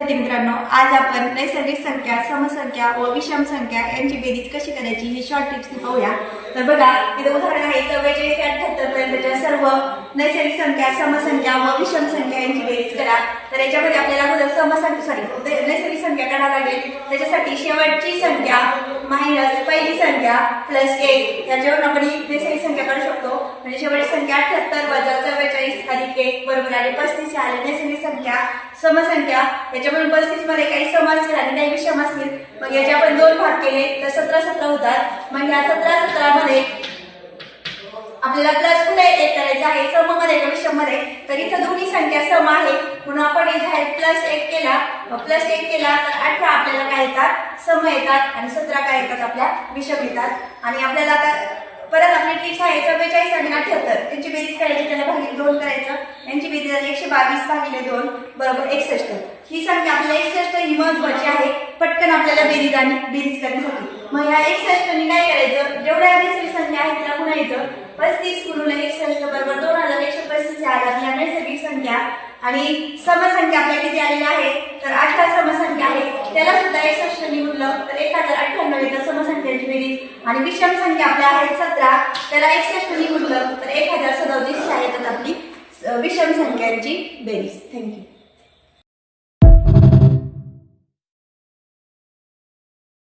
मित्रांनो आज आपण नैसर्गिक संख्या समसंख्या व विषम संख्या यांची बेरीज कशी करायची ही शॉर्ट टिप्स पाहूया. तर बघा इथं उदाहरण आहे चव्वेचाळीस ते अठ्याहत्तर पर्यंतच्या सर्व नैसर्गिक संख्या समसंख्या व विषम संख्या यांची बेरीज करा. तर याच्यामध्ये आपल्याला अगोदर समसंख्या सॉरी नैसर्गिक संख्या काढावी लागेल. त्याच्यासाठी शेवटची संख्या मायनस पहिली संख्या प्लस एक. याच्यावरून आपण ही नैसर्गिक संख्या काढू शकतो. म्हणजे शेवटची संख्या अठ्याहत्तर एक बरोबर आले पस्तीस आले नैसर्गिक संख्या समसंख्या. याच्यामध्ये पस्तीसमध्ये काही सम असतील आणि काही विषम असतील. मग याचे आपण दोन भाग केले. तर सतरा सतरा होतात. मग या सतरा सतरा मध्ये आपल्याला प्लस पुन्हा एक करायचं आहे? सममध्ये का विषममध्ये तर इथं दोन्ही संख्या सम आहे. म्हणून आपण इथे प्लस एक केला. प्लस एक केला तर अठरा आपल्याला काय येतात? सम येतात. आणि सतरा काय येतात? आपल्या विषम येतात. आणि आपल्याला आता परत आपली ट्रिक्स आहे. चव्वेचाळीस आणि अठ्याहत्तर. त्यांची बेरीज करायची त्याला भागी दोन करायचं. यांची एकशे बावीस भागिले दोन बरोबर एकसष्ट. ही संख्या आपल्याला एकसष्ट ही महत्वाची आहे. पटकन आपल्याला बेरीज आणि बेरीज करण्यासाठी मग ह्या एकसष्टनी काय करायचं? जेवढ्या दुसरी संख्या आहे तिला गुणायचं पस्तीस गुणुले एकसष्ट बरोबर दोन हजार एकशे पस्तीस या आपल्या नैसर्गिक संख्या. आणि समसंख्या आपल्या किती आलेल्या आहे तर अठरा समसंख्या आहे त्याला सुद्धा एकसष्ट निवडलं तर एक हजार अठ्ठ्याण्णव येतं समसंख्यांची बेरीज. आणि विषम संख्या आपल्या आहेत सतरा. त्याला एकसष्ट निवडलं तर एक हजार सदोतीस विषम संख्यांची बेरीज. थँक्यू